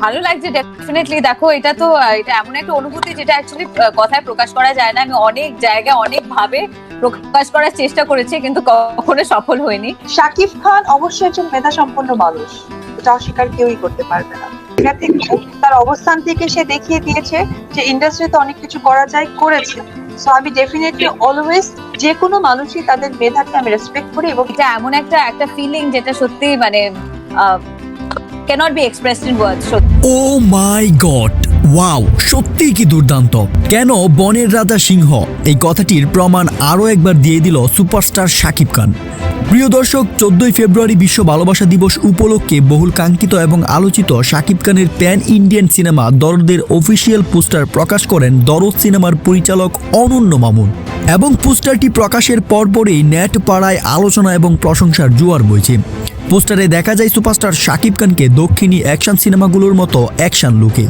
ভালো লাগছে ডেফিনেটলি দেখো এটা তো এটা এমন একটা অনুভূতি যেটা অ্যাকচুয়ালি কথায় প্রকাশ করা যায় না। আমি অনেক জায়গায় অনেক ভাবে প্রকাশ করার চেষ্টা করেছি কিন্তু কখনো সফল হয়নি শাকিব খান অবশ্যই একজন মেধা সম্পন্ন মানুষ। এটা অস্বীকার কেউই করতে পারবে না। এটা থেকে তার অবস্থান থেকে সে দেখিয়ে দিয়েছে যে ইন্ডাস্ট্রিতে অনেক কিছু করা যায় করেছে। সো আমি ডেফিনেটলি অলওয়েজ যে কোনো মানুষই তাদের মেধাকে আমি রেসপেক্ট করি এবং এটা এমন একটা একটা ফিলিং যেটা সত্যি মানে cannot be expressed in words oh my God, wow সত্যি কি দুর্দান্ত। কেন বনের রাজা সিংহ? এই কথাটির প্রমাণ আরও একবার দিয়ে দিল সুপারস্টার শাকিব খান। প্রিয় দর্শক, চোদ্দই ফেব্রুয়ারি বিশ্ব ভালোবাসা দিবস উপলক্ষে বহুল কাঙ্ক্ষিত এবং আলোচিত শাকিব খানের প্যান ইন্ডিয়ান সিনেমা দরদের অফিসিয়াল পোস্টার প্রকাশ করেন দরদ সিনেমার পরিচালক অনন্য মামুন। এবং পোস্টারটি প্রকাশের পরপরই নেট পাড়ায় আলোচনা এবং প্রশংসার জোয়ার বইছে। পোস্টারে দেখা যায় সুপারস্টার শাকিব খানকে দক্ষিণী অ্যাকশন সিনেমাগুলোর মতো অ্যাকশন লুকে।